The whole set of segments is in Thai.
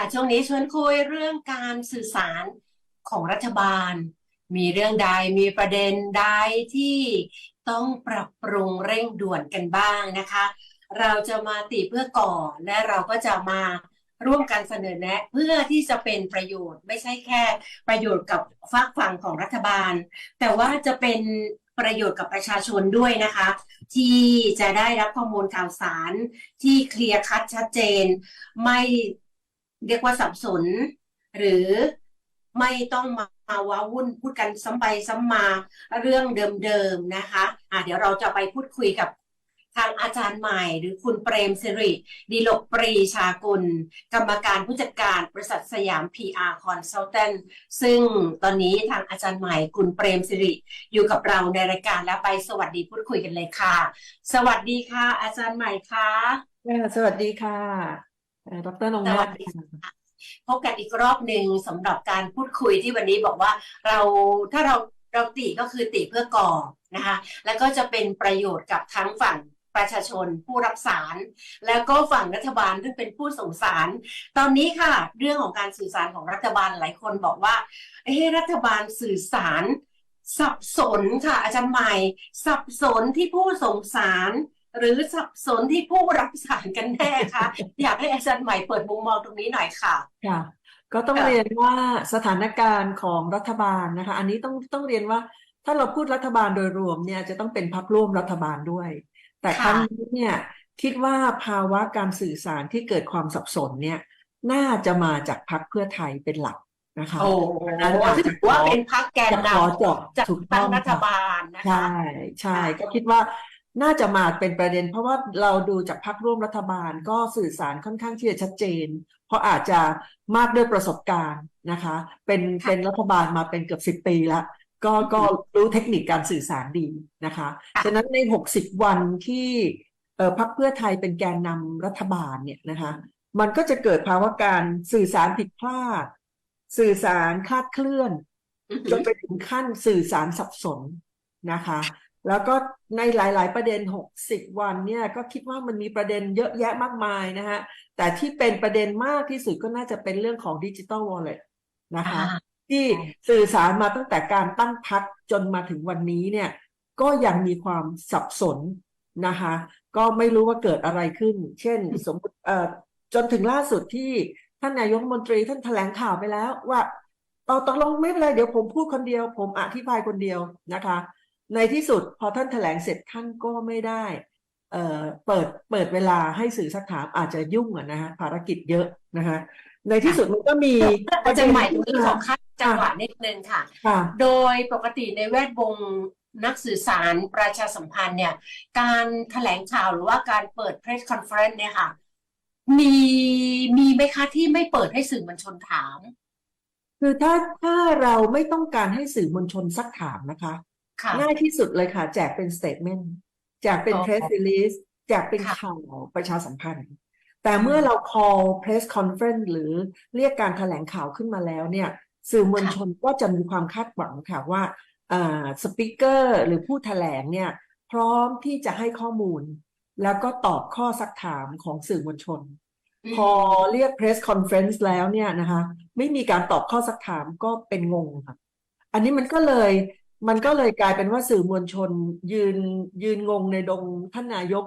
ค่ะช่วงนี้ชวนคุยเรื่องการสื่อสารของรัฐบาล มีเรื่องใดมีประเด็นใดที่ต้องปรับปรุงเร่งด่วนกันบ้างนะคะ เราจะมาติเพื่อก่อและเราก็จะมาร่วมกันเสนอแนะเพื่อที่จะเป็นประโยชน์ไม่ใช่แค่ประโยชน์กับฝากฝั่งของรัฐบาล แต่ว่าจะเป็นประโยชน์กับประชาชนด้วยนะคะ ที่จะได้รับข้อมูลข่าวสารที่เคลียร์คัดชัดเจน ไม่ เรียกว่าสับสน หรือไม่ต้องมามาว้าวุ่นพูดกันซ้ำไปซ้ำมาเรื่องเดิมๆนะคะอะเดี๋ยวเราจะไปพูดคุยกับทางอาจารย์ใหม่ หรือคุณเปรมสิริดีลกปรีชากุล กรรมการผู้จัดการบริษัทสยาม PR Consultant ซึ่งตอนนี้ทางอาจารย์ใหม่คุณเปรมสิริอยู่กับเราในรายการแล้วไปสวัสดีพูดคุยกันเลยค่ะ สวัสดีค่ะ อาจารย์ใหม่ค่ะสวัสดีค่ะ ดรนงสนาวัถสดีค่ะพบกันอีกรอบหนึ่งสำหรับการพูดคุยที่วันนี้บอกว่าเราถ้าเราเราติก็คือติเพื่อก่อนะคะ แล้วก็จะเป็นประโยชน์กับทั้งฝั่งประชาชนผู้รับสาร แล้วก็ฝั่งรัฐบาลซึ่งเป็นผู้ส่งสาร ตอนนี้ค่ะ เรื่องของการสื่อสารของรัฐบาลหลายคนบอกว่าเอ๊ะรัฐบาลสื่อสาร สับสนค่ะอาจารย์ใหม่ สับสนที่ผู้ส่งสาร หรือสับสนที่ผู้รับสารกันแน่คะอยากให้อาจารย์ใหม่เปิดมุมมองตรงนี้หน่อยค่ะค่ะก็ต้องค่ะเรียนว่าสถานการณ์ของรัฐบาลนะคะ อันนี้ต้องต้องเรียนว่า ถ้าเราพูดรัฐบาลโดยรวมเนี่ยจะต้องเป็นพรรคร่วมรัฐบาลด้วย แต่ครั้งนี้เนี่ยคิดว่าภาวะการสื่อสารที่เกิดความสับสนเนี่ยน่าจะมาจากพรรคเพื่อไทยเป็นหลักนะคะโอ้โหซึ่งถือว่าเป็นพรรคแกนจะนขอเจาะำจัดถูกตั้ต้งองรัฐค่ะบาลนะคะใช่ใช่ค่ะก็คิดว่า น่าจะมาเป็นประเด็น เพราะว่าเราดูจากพรรคร่วมรัฐบาลก็สื่อสารค่อนข้างที่จะชัดเจน เพราะอาจจะมากด้วยประสบการณ์นะคะ เป็นเป็นรัฐบาลมาเป็นเกือบสิบปีแล้วก็ก็รู้เทคนิคการสื่อสารดีนะคะฉะนั้นในหกสิบวันที่เอ่อพรรคเพื่อไทยเป็นแกนนำรัฐบาลเนี่ยนะคะ มันก็จะเกิดภาวะการสื่อสารผิดพลาด สื่อสารคลาดเคลื่อนอือหืจอนไปถึงขั้นสื่อสารสับสนนะคะ แล้วก็ในหลาย ๆ ประเด็น 60 วันเนี่ยก็คิดว่ามันมีประเด็นเยอะแยะมากมายนะฮะแต่ที่เป็นประเด็นมากที่สุดก็น่าจะเป็นเรื่องของดิจิ t a ลวอลเล็ตนะคะอ่าที่สื่อสารมาตั้งแต่การตั้งพรรคจนมาถึงวันนี้เนี่ยก็ยังมีความสับสนนะคะก็ไม่รู้ว่าเกิดอะไรขึ้น เช่นสมมติเอ่อจนถึงล่าสุดที่ท่านนายกรัฐมนตรีท่านแถลงข่าวไปแล้วว่าเอาตกลงไม่เป็นไรเดี๋ยวผมพูดคนเดียว ผมอธิบายคนเดียวนะคะ ในที่สุดพอท่านแถลงเสร็จท่านก็ไม่ได้เอ่อเปิดเปิดเวลาให้สื่อสักถามอาจจะยุ่งอะนะฮะภารกิจเยอะนะคะในที่สุดมันก็มีอาจารย์ใหม่ตรงนี้ขอค่ะคัดจังหวะนิดนึงค่ะค่ะ โดยปกติในแวดวงนักสื่อสารประชาสัมพันธ์เนี่ย การแถลงข่าวหรือว่าการเปิด press conference เนี่ยค่ะ มีมีไหมคะที่ไม่เปิดให้สื่อมวลชนถาม คือถ้าถ้าเราไม่ต้องการให้สื่อมวลชนซักถามนะคะค่ะ ง่ายที่สุดเลยค่ะ แจกเป็น statement แจกเป็นอ๋อ press release แจกเป็นค่ะข่าวประชาสัมพันธ์ แต่เมื่อเรา call press conference หรือเรียกการแถลงข่าวขึ้นมาแล้วเนี่ย สื่อมวลชนก็จะมีความคาดหวังค่ะว่าอ่าสปิเกอร์หรือผู้แถลงเนี่ย พร้อมที่จะให้ข้อมูล แล้วก็ตอบข้อซักถามของสื่อมวลชน พอเรียก press conference แล้วเนี่ยนะคะ ไม่มีการตอบข้อสักถามก็เป็นงงค่ะ อันนี้มันก็เลย มันก็เลยกลายเป็นว่าสื่อมวลชนยืนยืนงงในดงท่านนายก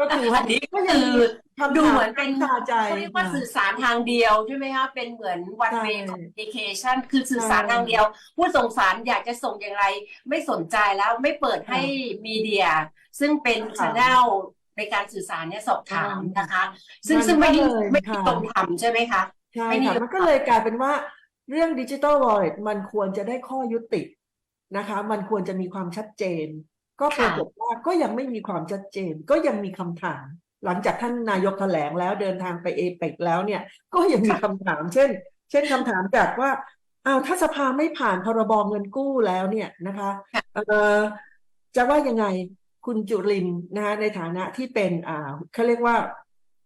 ก็คือว่าอันนี้ก็ยังคือมีคำดูถามเหมือนเป็นคาใจเขาเรียกว่าค่ะสื่อสารทางเดียวใช่ไหมคะเป็นเหมือน one ใช่ way communication คือสื่อสารใช่ทางเดียว ผู้ส่งสารอยากจะส่งอย่างไร ไม่สนใจแล้วไม่เปิดให้มีเดีย ซึ่งเป็นค่ะ channel ในการสื่อสารเนี่ยสอบถามใช่นะคะ ซึ่งมันซึ่งไม่ได้ก็เลยไม่ได้ค่ะตรงทำใช่ไหมคะใช่ไม่มีค่ะมันก็เลยกลายเป็นว่าเรื่องดิจิ t a ลวอลเล็ตมันควรจะได้ข้อยุติ นะคะ มันควรจะมีความชัดเจน ก็ปรากฏว่าก็ยังไม่มีความชัดเจน ก็ยังมีคำถาม หลังจากท่านนายกแถลงแล้วเดินทางไปเอเปกแล้วเนี่ย ก็ยังมีคำถาม เช่น เช่นคำถามจากว่าอ้าวถ้าสภาไม่ผ่านพรบเงินกู้แล้วเนี่ยนะคะเออจะว่ายังไงคุณจุรินทร์นะคะในฐานะที่เป็นอ่าเขาเรียกว่า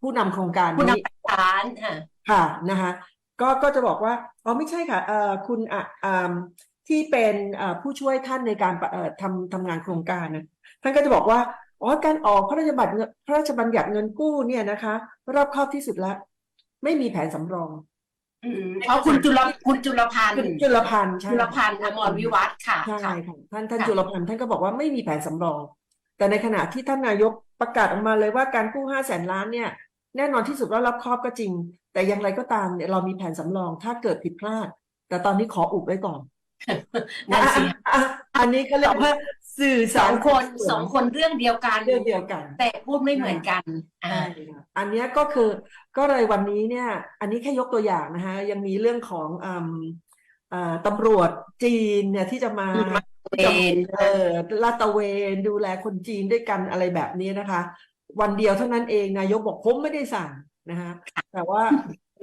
ผู้นำโครงการผู้นี้นำสารค่ะค่ะนะคะก็ก็จะบอกว่าอ๋อไม่ใช่ค่ะเอ่อคุณอะอ่า ที่เป็นเอ่อผู้ช่วยท่านในการเอ่อทำทำงานโครงการนะท่านก็จะบอกว่าอ๋อการออกพระราชบัญญัติเงินพระราชบัญญัติเงินกู้เนี่ยนะคะรอบคอบที่สุดแล้วไม่มีแผนสำรองอืมเพราะคุณจุลคุณจุลพันธ์จุจุลพันธ์ใช่จุลพันธ์อมรวิวัฒน์ค่ะใช่ค่ะค่ะท่านท่านค่ะจุลพันธ์ท่านก็บอกว่าไม่มีแผนสำรอง แต่ในขณะที่ท่านนายกประกาศออกมาเลยว่าการกู้ห้าแสนล้านเนี่ย แน่นอนที่สุดว่ารับครอบก็จริง แต่อย่างไรก็ตามเนี่ยเรามีแผนสำรองถ้าเกิดผิดพลาด แต่ตอนนี้ขออุบไว้ก่อน นั่นสิอะอะอันนี้เขาเรียกว่าสื่อสสาอรงคนสองคนเรื่องเดียวกันเรื่องเดียวกัน แต่พูดไม่เหมือนกันอ่าใช่ค่ะอันเนี้ยก็คือก็เลยวันนี้เนี่ย อันนี้แค่ยกตัวอย่างนะคะยังมีเรื่องของอืมอ่าตำรวจจีนเนี่ยที่จะมาเวนเออลาดตระเวนดูแลคนจีนด้วยกันอะไรแบบนี้นะคะ วันเดียวเท่านั้นเองนายกบอกผมไม่ได้สั่งนะคะแต่ว่า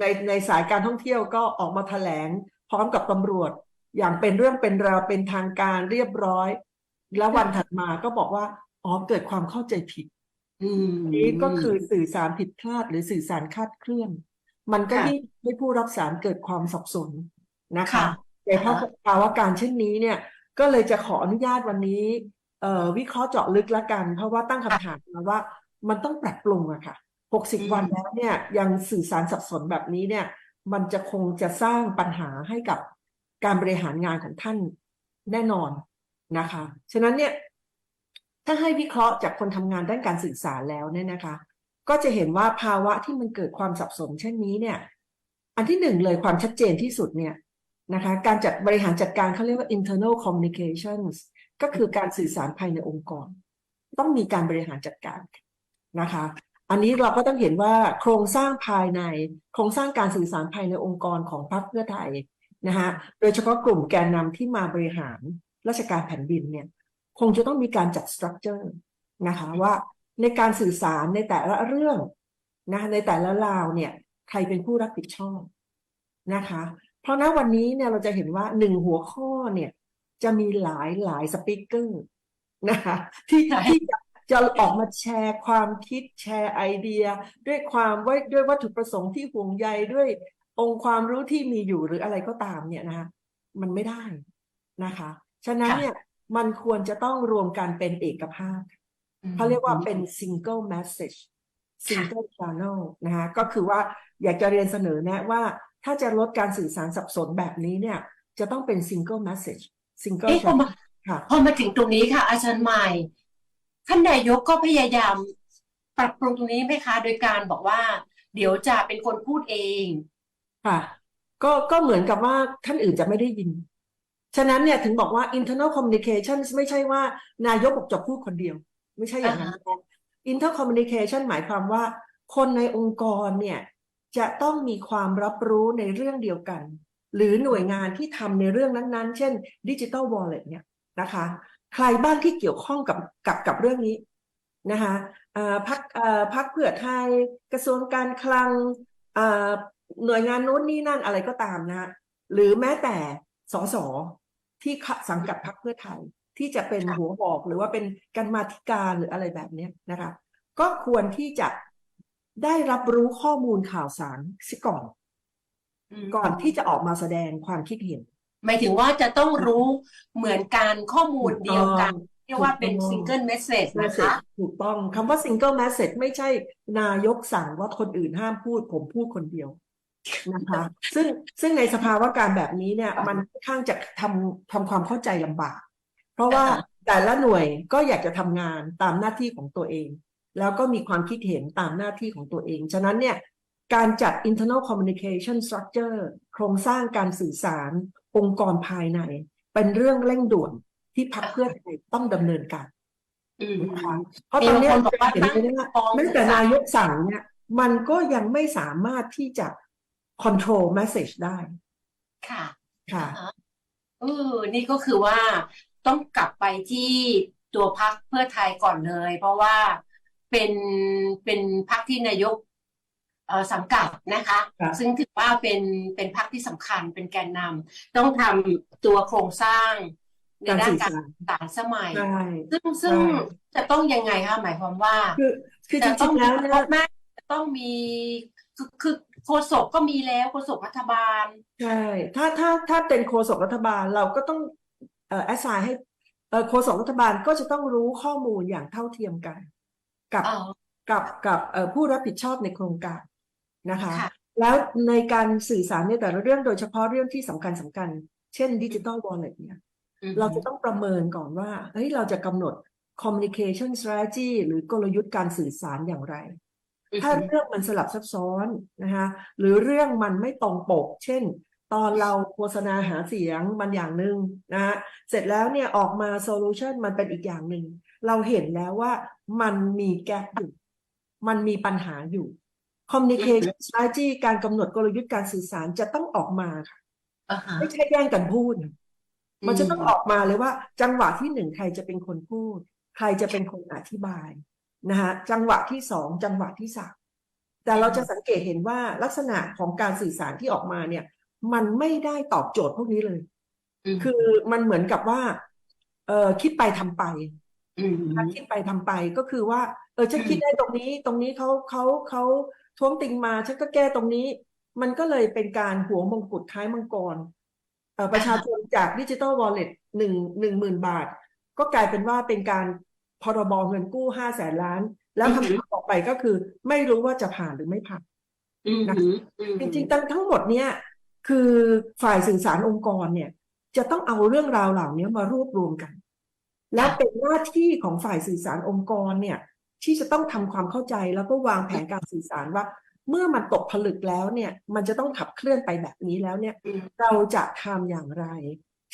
ในในสายการท่องเที่ยวก็ออกมาแถลงพร้อมกับตำรวจ อย่างเป็นเรื่องเป็นราวเป็นทางการเรียบร้อย แล้ววันถัดมาก็บอกว่าอ๋อเกิดความเข้าใจผิดอืมนี้ก็คือสื่อสารผิดพลาดหรือสื่อสารคลาดเคลื่อน มันก็ค่ะยิ่งให้ผู้รับสารเกิดความสับสนนะคะค่ะในภาวะภาวะการเช่นนี้เนี่ย ก็เลยจะขออนุญาตวันนี้เอ่อวิเคราะห์เจาะลึกละกัน เพราะว่าตั้งคำถามมาว่า มันต้องปรับปรุงอะค่ะหกสิบอืมวันแล้วเนี่ยยังสื่อสารสับสนแบบนี้เนี่ย มันจะคงจะสร้างปัญหาให้กับ การบริหารงานของท่านแน่นอนนะคะ ฉะนั้นเนี่ยถ้าให้วิเคราะห์จากคนทำงานด้านการสื่อสารแล้วเนี่ยนะคะ ก็จะเห็นว่าภาวะที่มันเกิดความสับสนเช่นนี้เนี่ย อันที่หนึ่งเลยความชัดเจนที่สุดเนี่ยนะคะ การจัดบริหารจัดการเขาเรียกว่า internal communications ก็คือการสื่อสารภายในองค์กร ต้องมีการบริหารจัดการนะคะ อันนี้เราก็ต้องเห็นว่าโครงสร้างภายใน โครงสร้างการสื่อสารภายในองค์กรของพรรคเพื่อไทย นะคะโดยเฉพาะกลุ่มแกนนำที่มาบริหารราชการแผ่นดินเนี่ยคงจะต้องมีการจัดสตรัคเจอร์นะคะว่าในการสื่อสารในแต่ละเรื่องนะในแต่ละราวเนี่ยใครเป็นผู้รับผิดชอบนะคะ เพราะณวันนี้เนี่ยเราจะเห็นว่าหนึ่งหัวข้อเนี่ยจะมีหลายหลายสปีกเกอร์นะคะที่ใช่ที่จะจะออกมาแชร์ความคิดแชร์ไอเดีย ด้วยความไว้ด้วยวัตถุประสงค์ที่ห่วงใยด้วย องค์ความรู้ที่มีอยู่หรืออะไรก็ตามเนี่ยนะคะมันไม่ได้นะคะ ฉะนั้นเนี่ยมันควรจะต้องรวมกันเป็นเอกภาพเขาเรียกว่าเป็น single message single channel นะคะก็คือว่าอยากจะเรียนเสนอแนะว่าถ้าจะลดการสื่อสารสับสนแบบนี้เนี่ย จะต้องเป็น single message single เอ๊ะพอ channel มาค่ะพอมาถึงตรงนี้ค่ะ อาจารย์ใหม่ท่านนายกก็พยายามปรับปรุงตรงนี้ไหมคะ โดยการบอกว่า เดี๋ยวจะเป็นคนพูดเอง ค่ะ ก็ก็เหมือนกับว่าท่านอื่นจะไม่ได้ยิน ฉะนั้นเนี่ยถึงบอกว่า internal communication ไม่ใช่ว่านายกบอกจะพูดคนเดียว ไม่ใช่อย่างนั้นนะ inter communication หมายความว่า คนในองค์กรเนี่ยจะต้องมีความรับรู้ในเรื่องเดียวกัน หรือหน่วยงานที่ทำในเรื่องนั้นๆ เช่น digital wallet เนี่ยนะคะใครบ้างที่เกี่ยวข้องกับกับกับเรื่องนี้นะคะเอ่อพักเอ่อพักเพื่อไทยกระทรวงการคลังเอ่อ หน่วยงานโน้นนี่นั่นอะไรก็ตามนะฮะหรือแม้แต่สสที่สังกัดพรรคเพื่อไทย ที่จะเป็นค่ะหัวหอกหรือว่าเป็นการมาธิการหรืออะไรแบบเนี้ยนะคะ ก็ควรที่จะได้รับรู้ข้อมูลข่าวสารสิก่อนมก่อนที่จะออกมาแสดงความคิดเห็นหมายถึงว่าจะต้องรู้เหมือนกันข้อมูลเดียวกันถูกต้องเรียกว่าเป็นถูกต้อง single message นะคะ message ถูกต้องคำว่า single message ไม่ใช่นายกสั่งว่าคนอื่นห้ามพูด ผมพูดคนเดียว นะคะซึ่งซึ่งในสภาวะการแบบนี้เนี่ยมันค่อนข้างจะทำทำความเข้าใจลำบาก เพราะว่าอ่าฮะแต่ละหน่วยก็อยากจะทำงานตามหน้าที่ของตัวเอง แล้วก็มีความคิดเห็นตามหน้าที่ของตัวเอง ฉะนั้นเนี่ยการจัด internal communication structure โครงสร้างการสื่อสาร องค์กรภายใน เป็นเรื่องเร่งด่วนที่พรรคเพื่อไทยต้องดำเนินการ อืมนะคะเพราะตอนเนี้ยมีบางคนบอกว่าเห็นเลยว่าตั้งกอง แม้แต่สื่อสารนายกสั่งเนี่ย มันก็ยังไม่สามารถที่จะ control message ได้ค่ะค่ะเออนี่ก็คือว่าต้องกลับไปที่ตัวพรรคเพื่อไทยก่อนเลย เพราะว่าเป็นเป็นพรรคที่นายกเอ่อสังกัดนะคะครับซึ่งถือว่าเป็นเป็นพรรคที่สำคัญเป็นแกนนำต้องทำตัวโครงสร้างในการด้านสื่อการสารสื่อสารสมัยใช่ซึ่งซึ่งใช่จะต้องยังไงคะหมายความว่า คือคือจจะต้ริองงๆมีแล้วคเนี่รยบไหมจะต้องมีคือคือ โฆษกก็มีแล้วโฆษกรัฐบาล ใช่ ถ้าถ้าถ้าเป็นโฆษกรัฐบาลเราก็ต้องเอ่อ assign ให้เอ่อโฆษกรัฐบาลก็จะต้องรู้ข้อมูลอย่างเท่าเทียมกัน กับอ๋อกับกับเอ่อผู้รับผิดชอบในโครงการนะคะ ค่ะ แล้วในการสื่อสารในแต่ละเรื่องโดยเฉพาะเรื่องที่สำคัญสำคัญ เช่นดิจิ t a ลวอลเล็ตเนี่ย อืมเราจะต้องประเมินก่อนว่า เฮ้ย เราจะกำหนด communication strategy หรือกลยุทธ์การสื่อสารอย่างไร ถ้าเรื่องมันสลับซับซ้อนนะคะหรือเรื่องมันไม่ตรงปก เช่น ตอนเราโฆษณาหาเสียงมันอย่างหนึ่งนะฮะเสร็จแล้วเนี่ยออกมาโซลูชันมันเป็นอีกอย่างหนึ่งเราเห็นแล้วว่ามันมีแกลบอยู่ มันมีปัญหาอยู่ communication strategy การกำหนดกลยุทธ์การสื่อสารจะต้องออกมาค่ะอ่าฮะไม่ใช่แย่งกันพูดนะมันจะต้องออกมาเลยว่า จังหวะที่หนึ่งใครจะเป็นคนพูด ใครจะเป็นคนอธิบาย นะคะจังหวะที่สองจังหวะที่สามแต่เราจะสังเกตเห็นว่าลักษณะของการสื่อสารที่ออกมาเนี่ย มันไม่ได้ตอบโจทย์พวกนี้เลยมคือมันเหมือนกับว่า เออคิดไปทำไปอืมนะคิดไปทำไปก็คือว่า เออฉันคิดได้ตรงนี้ ตรงนี้เขาเขาเขาท้วงติงมาฉันก็แก้ตรงนี้ มันก็เลยเป็นการหัวมงกุฎท้ายมังกรเอ่อประชาชนจากดิจิ t a ลวอลเล็ตหนึ่งหนึ่งหมื่นบาท ก็กลายเป็นว่าเป็นการ พรบเงินกู้ห้าแสนล้าน แล้วคำถามต่อไปก็คือ ไม่รู้ว่าจะผ่านหรือไม่ผ่านอืมนะอืมจริงๆทั้งทั้งหมดเนี่ยคือฝ่ายสื่อสารองค์กรเนี่ย จะต้องเอาเรื่องราวเหล่านี้มารวบรวมกัน แล้วเป็นหน้าที่ของฝ่ายสื่อสารองค์กรเนี่ย ที่จะต้องทำความเข้าใจแล้วก็วางแผนการสื่อสารว่า เมื่อมันตกผลึกแล้วเนี่ย มันจะต้องขับเคลื่อนไปแบบนี้แล้วเนี่ยอืมเราจะทำอย่างไร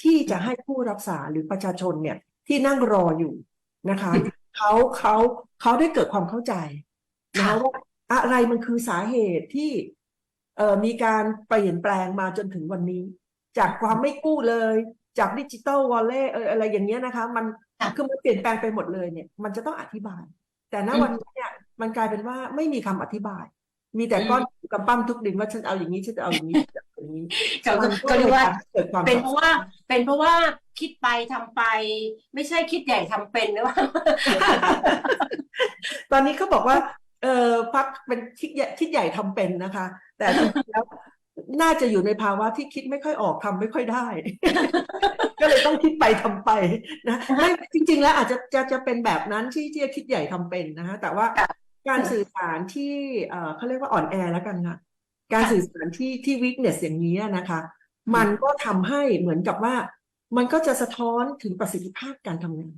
ที่จะให้ผู้รับสารหรือประชาชนเนี่ยที่นั่งรออยู่ นะคะเขาเขาเขาได้เกิดความเข้าใจนะคะว่าอะไรมันคือสาเหตุที่เอ่อมีการเปลี่ยนแปลงมาจนถึงวันนี้ จากความไม่กู้เลย จากดิจิ t a ลวอลเล่เอออะไรอย่างเงี้ยนะคะ มันค่ะคือมันเปลี่ยนแปลงไปหมดเลยเนี่ย มันจะต้องอธิบาย แต่ณอืมวันนี้เนี่ยมันกลายเป็นว่าไม่มีคำอธิบาย มีแต่ก้อนกำปั้มทุกดินว่าฉันเอาอย่างนี้ฉันจะเอาอย่างนี้ฉั นจะเอาอย่างนี้ก็มันก็เรียกว่าเกิดความเป็นสับเพสราะนว่าเป็นเพราะว่าคิดไปทำไป ไม่ใช่คิดใหญ่ทำเป็นหรือว่า ตอนนี้เขาบอกว่า เออพักเป็นคิดใหญ่คิดใหญ่ทำเป็นนะคะ แต่จริงๆแล้วน่าจะอยู่ในภาวะที่คิดไม่ค่อยออกทำไม่ค่อยได้ ก็เลยต้องคิดไปทำไปนะไม่จริง ๆ แล้วอาจจะจะจะเป็นแบบนั้นที่ที่จะคิดใหญ่ทำเป็นนะคะแต่ว่าค่ะการสื่อสารที่เอ่อเขาเรียกว่าอ่อนแอแล้วกันค่ะ การค่ะสื่อสารที่ที่ weakness อย่างนี้นะคะ มันก็ทำให้เหมือนกับว่า มันก็จะสะท้อนถึงประสิทธิภาพการทำงาน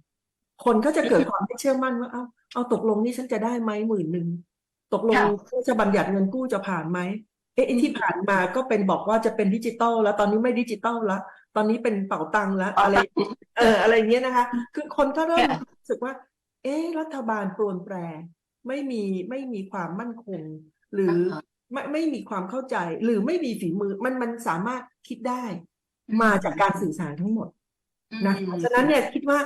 คนก็จะเกิดความไม่เชื่อมั่นว่า เอาเอาตกลงนี่ฉันจะได้ไหมหมื่นหนึ่งตกลงค่ะพระราชบัญญัติเงินกู้จะผ่านไหมเอ๊ะไอ้ที่ผ่านมาก็เป็นบอกว่าจะเป็นดิจิตอลแล้วตอนนี้ไม่ดิจิตอลแล้วตอนนี้เป็นเป๋าตังค์แล้วอะไร เอออะไรอย่างเงี้ยนะคะ คือคนก็เริ่มค่ะรู้สึกว่า เอ๊ะรัฐบาลปรวนแปร ไม่มีไม่มีความมั่นคง หรืออาฮะ ไม่ไม่มีความเข้าใจหรือไม่มีฝีมือมันมันสามารถคิดได้ มาจากการสื่อสารทั้งหมดนะคะฉะนั้นเนี่ยคิดว่า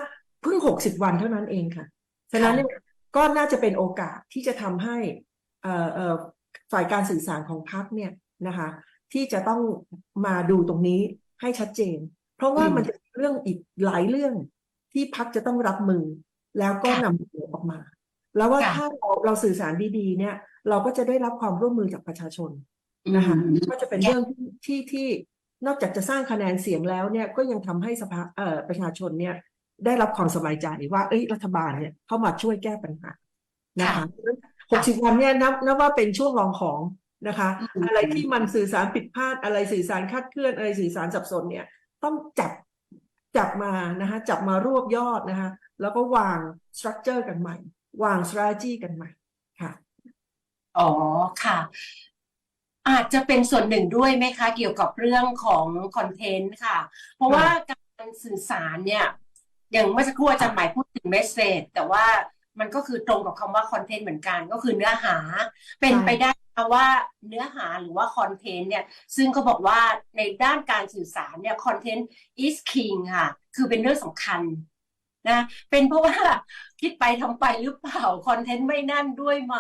เพิ่งหกสิบวันเท่านั้นเองค่ะฉะนั้นเนี่ยก็น่าจะเป็นโอกาสที่จะทำให้เอ่อเอ่อฝ่ายการสื่อสารของพรรคเนี่ยนะคะ ที่จะต้องมาดูตรงนี้ให้ชัดเจน เพราะว่าอืมมันจะมีเรื่องอีกหลายเรื่องที่พรรคจะต้องรับมือ แล้วก็ค่ะนำเสนอออกมา แล้วว่าค่ะถ้าเราเราสื่อสารดีๆ เนี่ย เราก็จะได้รับความร่วมมือจากประชาชนนะคะอืมก็จะเป็นเรื่องที่ที่ที่นอกจากจะสร้างคะแนนเสียงแล้วเนี่ยก็ยังทำให้สภาเอ่อประชาชนเนี่ยได้รับความสบายใจว่า เอ้ยรัฐบาลเนี่ยเข้ามาช่วยแก้ปัญหานะคะหกสิบวันเนี่ยนับนับว่าเป็นช่วงรองของนะคะอืมอะไรที่มันสื่อสารผิดพลาดอะไรสื่อสารคลาดเคลื่อนอะไรสื่อสารสับสนเนี่ย ต้องจับจับมานะคะจับมารวบยอดนะคะแล้วก็วางสตรัคเจอร์กันใหม่ วาง strategy กันใหม่ค่ะ อ๋อค่ะ อาจจะเป็นส่วนหนึ่งด้วยไหมคะ เกี่ยวกับเรื่องของคอนเทนต์ค่ะ เพราะว่าการสื่อสารเนี่ย อย่างเมื่อสักครู่อาจารย์หมายพูดถึงเมสเซจแต่ว่ามันก็คือตรงกับคำว่าคอนเทนต์เหมือนกันก็คือเนื้อหาเป็นไปได้ไหมว่าเนื้อหาหรือว่าคอนเทนต์เนี่ย ซึ่งเขาบอกว่าในด้านการสื่อสารเนี่ยคอนเทนต์ is king ค่ะ คือเป็นเรื่องสำคัญนะเป็นเพราะว่าคิดไปทำไปหรือเปล่า คอนเทนต์ไม่นั่นด้วยไหม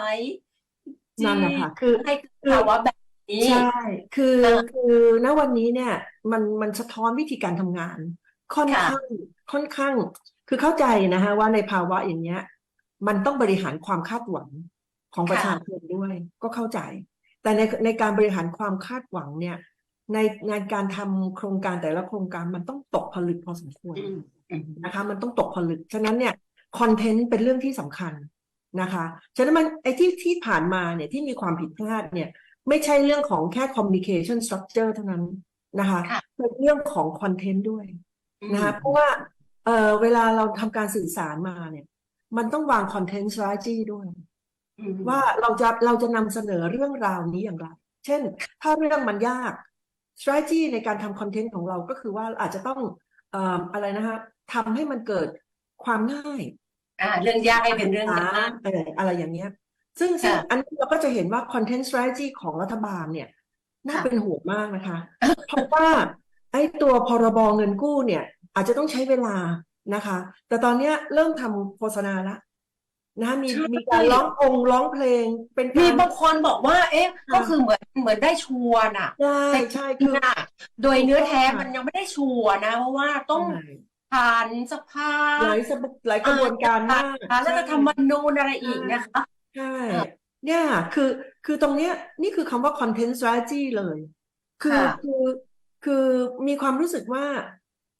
นั่นแหละค่ะคือให้เกิดภาวะแบบนี้ใช่ คือเออคือณวันนี้เนี่ย มันมันสะท้อนวิธีการทำงาน ค่อนค่ะข้างค่อนข้าง คือเข้าใจนะคะว่าในภาวะอย่างเงี้ย มันต้องบริหารความคาดหวังของประชาชนด้วย ก็เข้าใจ แต่ในในการบริหารความคาดหวังเนี่ย ในงานการทำโครงการแต่ละโครงการมันต้องตกผลึกพอสมควรอืมอืมนะคะ มันต้องตกผลึกฉะนั้นเนี่ยคอนเทนต์เป็นเรื่องที่สำคัญ นะคะฉะนั้นมันไอ้ที่ที่ผ่านมาเนี่ยที่มีความผิดพลาดเนี่ยไม่ใช่เรื่องของแค่ communication structure เท่านั้นนะคะค่ะเป็นเรื่องของ content ด้วยอืมนะคะเพราะว่าเออเวลาเราทำการสื่อสารมาเนี่ย มันต้องวาง content strategy ด้วยอืมว่าเราจะเราจะนำเสนอเรื่องราวนี้อย่างไร เช่น ถ้าเรื่องมันยาก strategy ในการทำคอนเทนต์ของเราก็คือว่าอาจจะต้องเอ่ออะไรนะคะทำให้มันเกิดความง่าย อ่าเรื่องยากให้เป็นเรื่องง่ายเอออะไรอย่างเงี้ย ซึ่งซึ่งค่ะอันนี้เราก็จะเห็นว่า content strategy ของรัฐบาลเนี่ย น่าค่ะเป็นห่วงมากนะคะ เพราะว่าไอ้ตัวพรบเงินกู้เนี่ย อาจจะต้องใช้เวลานะคะ แต่ตอนเนี้ยเริ่มทำโฆษณาละนะมีใช่มีการร้ององค์ร้องเพลง เป็นมีการบางคนบอกว่า เอ๊ะค่ะก็คือเหมือนเหมือนได้ชัวร์น่ะใช่ใช่จริคืงออะโดยเนื้อแท้ค่ะมันยังไม่ได้ชัวร์นะ เพราะว่าต้องใช่ ผ่านสภาหลายสบหลายกระบวนการมากผ่านรัฐธรรมใช่นูญอะไรอีกนะคะใช่ค่ะเนี่ยคือคือตรงเนี้ยนี่คือคำว่า content strategy เลย คือค่ะคือคือมีความรู้สึกว่า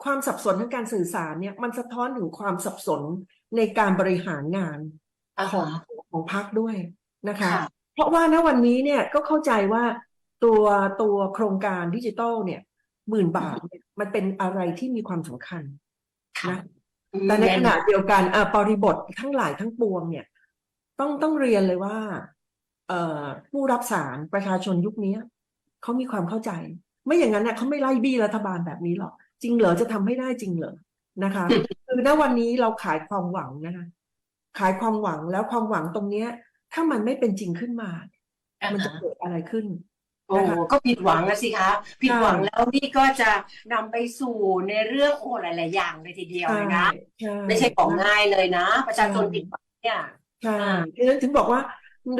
ความสับสนทางการสื่อสารเนี่ย มันสะท้อนถึงความสับสนในการบริหารงานอ่าของฮะของพรรคด้วยนะคะค่ะเพราะว่าณวันนี้เนี่ยก็เข้าใจว่าตัวตัวโครงการดิจิทัลเนี่ยหมื่นบาทเนี่ยมันเป็นอะไรที่มีความสำคัญค่ะ นะอืมแต่ในแน่ขนณะอนเดียวกันอะบริบททั้งหลายทั้งปวงเนี่ย ต้องต้องเรียนเลยว่า เอ่อผู้รับสารประชาชนยุคนี้เขามีความเข้าใจ ไม่อย่างนั้นเนี่ยเขาไม่ไล่บี้รัฐบาลแบบนี้หรอก จริงเหรอจะทำให้ได้จริงเหรอนะคะ คือณวันนี้เราขายความหวังนะคะขายความหวังแล้วความหวังตรงเนี้ย ถ้ามันไม่เป็นจริงขึ้นมาอ่ามันจะฮะเกิดอะไรขึ้น โอ้นะคะก็ผิดหวังนะสิคะ ผิดหวังใช่แล้วนี่ก็จะนำไปสู่ในเรื่องโอ้หลาย ๆ อย่างเลยทีเดียวใช่นะใช่ไม่ใช่ของง่ายเลยนะ ประชาชนใช่ผิดหวังเนี่ยใช่อ่าฉะนั้นถึงบอกว่า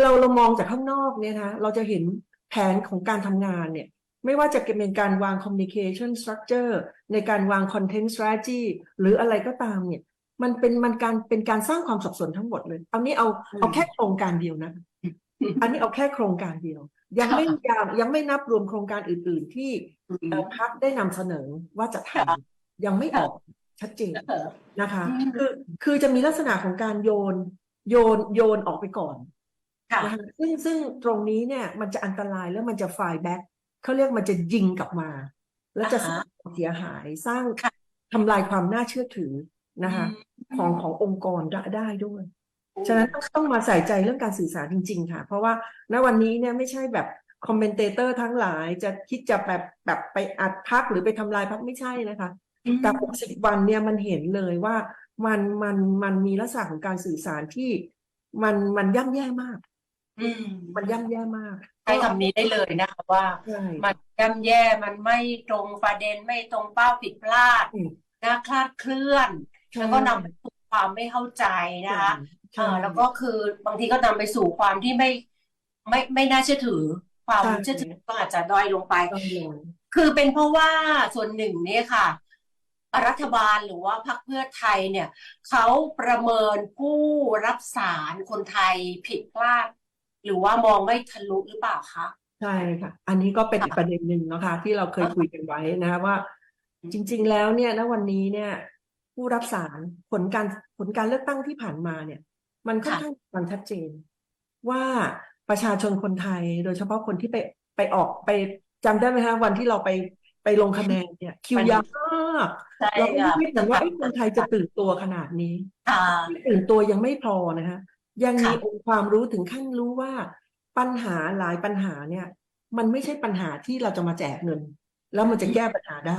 เราเรามองจากข้างนอกเนี่ยนะเราจะเห็นแผนของการทำงานเนี่ย ไม่ว่าจะเป็นการวาง communication structure ในการวาง content strategy หรืออะไรก็ตามเนี่ย มันเป็นมันการเป็นการสร้างความสับสนทั้งหมดเลย เอานี้เอาเอาแค่โครงการเดียวนะ อันนี้เอาแค่โครงการเดียว ยังไม่ยังยังไม่นับรวมโครงการอื่น ๆ ที่อืมเอ่อพรรคได้นำเสนอว่าจะทค่ะำยังไม่ออกชัดเจนเออนะคะอืมคือคือจะมีลักษณะของการโยน โยนโยนออกไปก่อนค่ะนะคะซึ่งซึ่งตรงนี้เนี่ยมันจะอันตรายแล้วมันจะไฟแบ็กเขาเรียกมันจะยิงกลับมา แล้วจะสร้างความเสียหายสร้างค่ะทำลายความน่าเชื่อถือนะคะ ของขององค์กรได้ได้ด้วยอืม ฉะนั้นต้องต้องมาใส่ใจเรื่องการสื่อสารจริง ๆ ค่ะ เพราะว่าณวันนี้เนี่ยไม่ใช่แบบคอมเมนเตเตอร์ทั้งหลายจะคิดจะแบบแบบไปอัดพักหรือไปทำลายพักไม่ใช่นะคะอืมแต่60วันเนี่ยมันเห็นเลยว่ามันมันมันมีลักษณะของการสื่อสารที่มันมันย่ำแย่มาก อืม มันย่ำแย่มากใช้คำนี้ได้เลยนะคะว่าใช่มันย่ำแย่มันไม่ตรงประเด็นไม่ตรงเป้าผิดพลาดอืมนะคลาดเคลื่อนใช่แล้วก็นำไปสู่ความไม่เข้าใจนะคะใช่เอ่อแล้วก็คือบางทีก็นำไปสู่ความที่ไม่ไม่ไม่น่าเชื่อถือ ความใช่เชื่อถือก็อาจจะด้อยลงไปต้องลงคือเป็นเพราะว่าส่วนหนึ่งเนี่ยค่ะ รัฐบาลหรือว่าพรรคเพื่อไทยเนี่ยเขาประเมินผู้รับสารคนไทยผิดพลาด หรือว่ามองไม่ทะลุหรือเปล่าคะใช่ค่ะ อันนี้ก็เป็นอีกประเด็นหนึ่งนะคะ ที่เราเคยคุยกันไว้นะคะว่า จริง ๆ แล้วเนี่ยณวันนี้เนี่ย ผู้รับสารผลการผลการเลือกตั้งที่ผ่านมาเนี่ย มันค่อนข้างมันชัดเจน ว่าประชาชนคนไทยโดยเฉพาะคนที่ไปไปออกไปจำได้ไหมคะวันที่เราไปไปลงคะแนนเนี่ย คิวยาวมากใช่เราก็ค่ะไม่คิดเหมือนว่าเอ้ยคนไทยจะตื่นตัวขนาดนี้ค่ะที่ตื่นตัวยังไม่พอนะฮะยังมีค่ะองค์ความรู้ถึงขั้นรู้ว่า ปัญหาหลายปัญหาเนี่ย มันไม่ใช่ปัญหาที่เราจะมาแจกเงิน แล้วมันจะแก้ปัญหาได้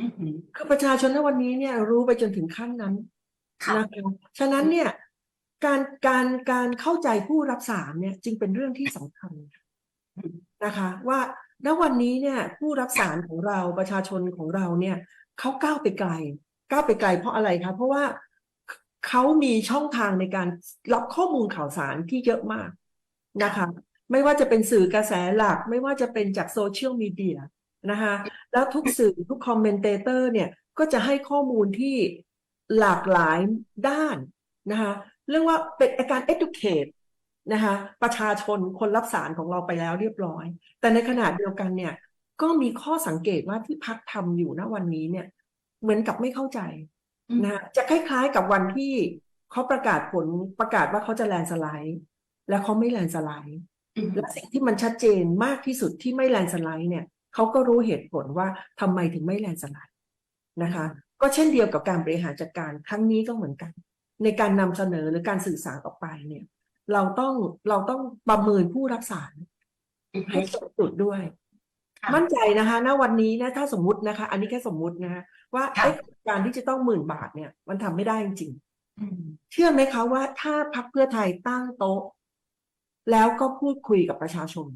อือหือคือประชาชนในวันนี้เนี่ย รู้ไปจนถึงขั้นนั้นค่ะนะคะฉะนั้นเนี่ย การการการเข้าใจผู้รับสารเนี่ยจึงเป็นเรื่องที่สำคัญนะคะ ว่าณวันนี้เนี่ย ผู้รับสารของเราประชาชนของเราเนี่ยเขาก้าวไปไกล ก้าวไปไกลเพราะอะไรคะเพราะว่าเขามีช่องทางในการรับข้อมูลข่าวสารที่เยอะมากนะคะ ไม่ว่าจะเป็นสื่อกระแสหลัก ไม่ว่าจะเป็นจากโซเชียลมีเดียนะคะแล้วทุกสื่อทุกคอมเมนเตเตอร์เนี่ยก็จะให้ข้อมูลที่หลากหลายด้านนะคะเรื่องว่าเป็นการ educate นะคะประชาชนคนรับสารของเราไปแล้วเรียบร้อย แต่ในขณะเดียวกันเนี่ยก็มีข้อสังเกตว่าที่พักทำอยู่ณวันนี้เนี่ย เหมือนกับไม่เข้าใจอืมนะจะคล้ายๆกับวันที่เขาประกาศผลประกาศว่าเขาจะแลนด์สไลด์แล้วเขาไม่แลนด์สไลด์อืมและสิ่งที่มันชัดเจนมากที่สุดที่ไม่แลนสไลด์เนี่ยเขาก็รู้เหตุผลว่าทำไมถึงไม่แลนสไลด์นะคะ ก็เช่นเดียวกับการบริหารจัดการครั้งนี้ก็เหมือนกัน ในการนำเสนอหรือการสื่อสารออกไปเนี่ย เราต้องเราต้องประเมินผู้รับสารอืมให้ตรงจุดด้วยค่ะมั่นใจนะคะณวันนี้นะถ้าสมมุตินะคะ อันนี้แค่สมมุตินะคะว่าค่ะไอ้การที่จะต้องหมื่นบาทเนี่ย มันทำไม่ได้จริงอืมๆเชื่อไหมคะว่าถ้าพรรคเพื่อไทยตั้งโต๊ะ แล้วก็พูดคุยกับประชาชน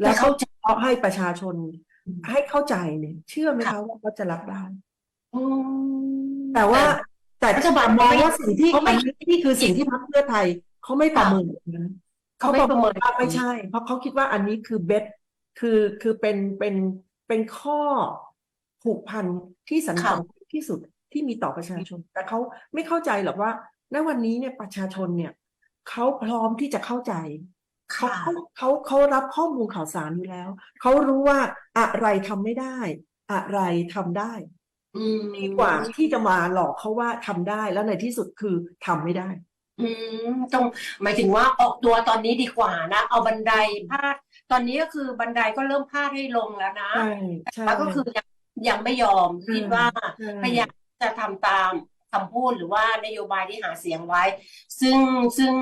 แล้วเขาจะเอาให้ประชาชนอืมให้เข้าใจเนี่ย เชื่อไหมค่ะคะว่าเขาจะรับได้อืมแต่ว่า แต่รัฐบาลมองไม่ว่าสิ่งที่เขาไม่อันนี้นี่คือสิ่งที่พรรคเพื่อไทยเขาไม่ประเมินแบบนั้นเขาไม่ประเมินว่าไม่ใช่ เพราะเขาคิดว่าอันนี้คือเบ็ดคือคือเป็นเป็นเป็นข้อผูกพันที่สำคัญที่สุดที่มีต่อประชาชน แต่เขาไม่เข้าใจหรอกว่าณวันนี้เนี่ยประชาชนเนี่ยเขาพร้อมที่จะเข้าใจเขาค่ะเขาเขาเขารับข้อมูลข่าวสารอยู่แล้ว เขารู้ว่าอะไรทำไม่ได้ อะไรทำได้ อืมดีกว่าที่จะมาหลอกเขาว่าทำได้แล้วในที่สุดคือทำไม่ได้ อืมต้องหมายถึงว่าออกตัวตอนนี้ดีกว่านะ เอาบันไดพาด ตอนนี้ก็คือบันไดก็เริ่มพาดให้ลงแล้วนะใช่ใช่ แล้วก็คือยังยังไม่ยอมอืมคิดว่าใช่ พยายามจะทำตามคำพูดหรือว่านโยบายที่หาเสียงไว้ ซึ่งซึ่ง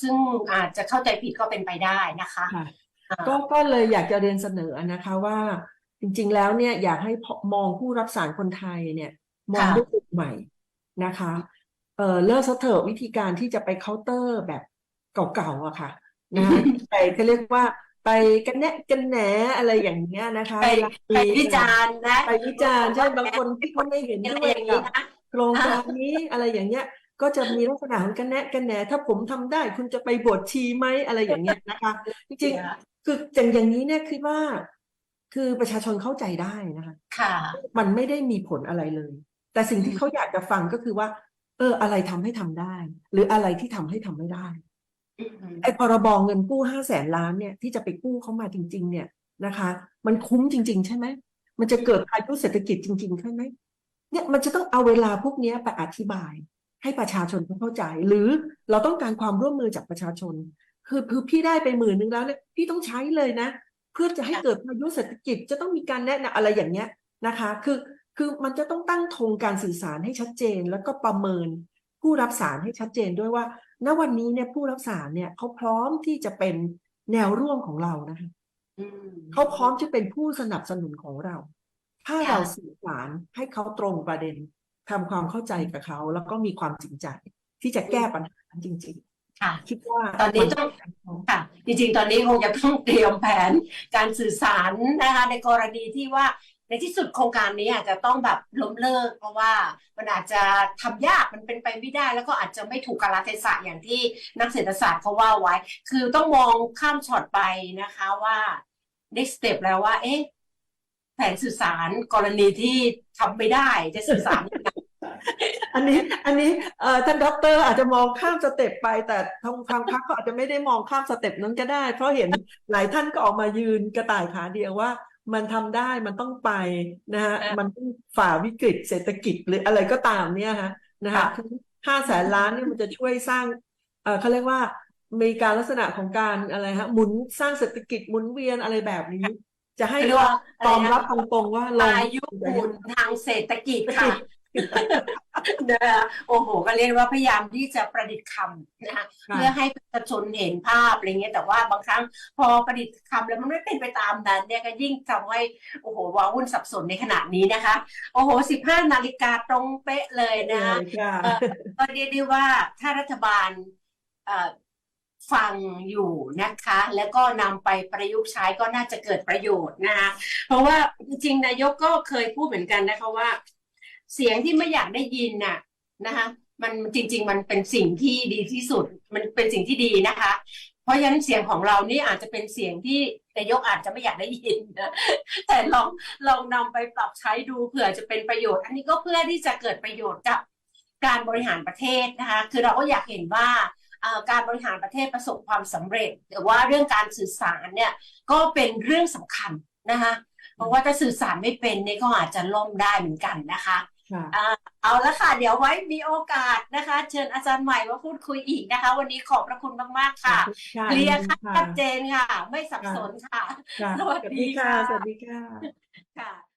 ซึ่งอาจจะเข้าใจผิดก็เป็นไปได้นะคะค่ะ อ่าก็ก็เลยอยากจะเรียนเสนอนะคะว่า จริงๆแล้วเนี่ยอยากให้มองผู้รับสารคนไทยเนี่ย มองค่ะด้วยมุมใหม่นะคะเออเลิกซะเถอะวิธีการที่จะไปเคาน์เตอร์แบบเก่าๆอะค่ะนะคะไปเขาเรียกว่าไปกันแนะกันแหนอะไรอย่างเงี้ยนะคะ ไปเวลาไปมีวิจารณ์นะไปวิจารณ์ใช่บางคนที่เขาไม่เห็นอะไรด้วยอย่างกันี้บนะโครงการนี้อะไรอย่างเงี้ย ก็จะมีลักษณะของกันแนะกันแหนถ้าผมทำได้คุณจะไปบวชชีไหมอะไรอย่างเงี้ยนะคะ จริงๆคืออย่างอย่างนี้เนี่ยคิดว่า คือประชาชนเข้าใจได้นะคะค่ะ มันไม่ได้มีผลอะไรเลย แต่สิ่งที่เขาอยากจะฟังก็คือว่า เออ อะไรทำให้ทำได้ หรืออะไรที่ทำให้ทำไม่ได้อืมไอ้พรบเงินกู้ห้าแสนล้านเนี่ยที่จะไปกู้เขามาจริง ๆ เนี่ยนะคะ มันคุ้มจริง ๆ ใช่ไหมมันจะเกิดพายุเศรษฐกิจจริงๆใช่ไหมเนี่ยมันจะต้องเอาเวลาพวกเนี้ยไปอธิบาย ให้ประชาชนเขาเข้าใจ หรือเราต้องการความร่วมมือจากประชาชน คือคือพี่ได้ไปหมื่นนึงแล้วเนี่ยพี่ต้องใช้เลยนะ เพื่อจะให้เกิดพายุเศรษฐกิจจะต้องมีการแนะนำอะไรอย่างเงี้ยนะคะ คือคือมันจะต้องตั้งธงการสื่อสารให้ชัดเจน แล้วก็ประเมินผู้รับสารให้ชัดเจนด้วยว่า ณวันนี้เนี่ยผู้รับสารเนี่ยเขาพร้อมที่จะเป็นแนวร่วมของเรานะคะอืมเขาพร้อมจะเป็นผู้สนับสนุนของเรา ถ้าค่ะเราสื่อสารให้เขาตรงประเด็นทำความเข้าใจกับเขา แล้วก็มีความจริงใจที่จะแก้ปัญหาจริง ค่ะๆคิดว่าตอนนี้ต้องค่ะ จริงๆ ตอนนี้คงจะต้องเตรียมแผนการสื่อสารนะคะ ในกรณีที่ว่าในที่สุดโครงการนี้อาจจะต้องแบบล้มเลิก เพราะว่ามันอาจจะทำยากมันเป็นไปไม่ได้ แล้วก็อาจจะไม่ถูกกาลเทศะอย่างที่นักเศรษฐศาสตร์เขาว่าไว้ คือต้องมองข้ามช็อตไปนะคะว่าได้สเต็ปแล้วว่า เอ๊ะแผนสื่อสารกรณีที่ทำไม่ได้จะสื่อสารยังไง อันนี้อันนี้เอ่อท่านด็อกเตอร์อาจจะมองข้ามสเต็ปไป แต่ทางทางพรรคก็อาจจะไม่ได้มองข้ามสเต็ปนั้นก็ได้ เพราะเห็นหลายท่านก็ออกมายืนกระต่ายขาเดียวว่ามันทำได้มันต้องไปนะฮะเออมันต้องฝ่าวิกฤตเศรษฐกิจหรืออะไรก็ตามเนี่ยฮะนะฮะค่ะคือห้าแสนล้านเนี่ยมันจะช่วยสร้างเอ่อเขาเรียกว่ามีการลักษณะของการอะไรฮะหมุนสร้างเศรษฐกิจหมุนเวียนอะไรแบบนี้ จะให้เรียกว่าอะตไรอมนะรับตรงๆว่าลงอายุบุญทางเศรษฐกิจค่ะ นะคะโอ้โห ก็เรียกว่าพยายามที่จะประดิษฐ์คำนะคะค่ะเพื่อให้ประชาชนเห็นภาพอะไรเงี้ยแต่ว่าบางครั้งพอประดิษฐ์คำแล้วมันไม่เป็นไปตามนั้นเนี่ยก็ยิ่งทำให้โอ้โหว้าวุ่นสับสนในขณะนี้นะคะ โอ้โหสิบห้านาฬิกาตรงเป๊ะเลยนะคะค่ะเอ่อก็เรียกได้ว่าถ้ารัฐบาลเอ่อฟังอยู่นะคะ แล้วก็นำไปประยุกต์ใช้ก็น่าจะเกิดประโยชน์นะคะเพราะว่าจริงๆนายกก็เคยพูดเหมือนกันนะคะว่า เสียงที่ไม่อยากได้ยินน่ะนะคะมันจริง ๆ มันเป็นสิ่งที่ดีที่สุด มันเป็นสิ่งที่ดีนะคะ เพราะฉะนั้นเสียงของเรานี่อาจจะเป็นเสียงที่นายกอาจจะไม่อยากได้ยินนะแต่ลองลองนำไปปรับใช้ดูเผื่อจะเป็นประโยชน์ อันนี้ก็เพื่อที่จะเกิดประโยชน์กับการบริหารประเทศนะคะ คือเราก็อยากเห็นว่าการบริหารประเทศประสบความสำเร็จ แต่ว่าเรื่องการสื่อสารเนี่ยก็เป็นเรื่องสำคัญนะคะ เพราะว่าถ้าสื่อสารไม่เป็นเนี่ยก็อาจจะล่มได้เหมือนกันนะคะ เอาละค่ะ เดี๋ยวไว้มีโอกาสนะคะ เชิญอาจารย์ใหม่มาพูดคุยอีกนะคะ วันนี้ขอบพระคุณมากๆค่ะค่ะเคลียร์ค่ะค่ะชัดเจนค่ะ ไม่สับสนค่ะค่ะ สวัสดีค่ะค่ะสวัสดีค่ะค่ะ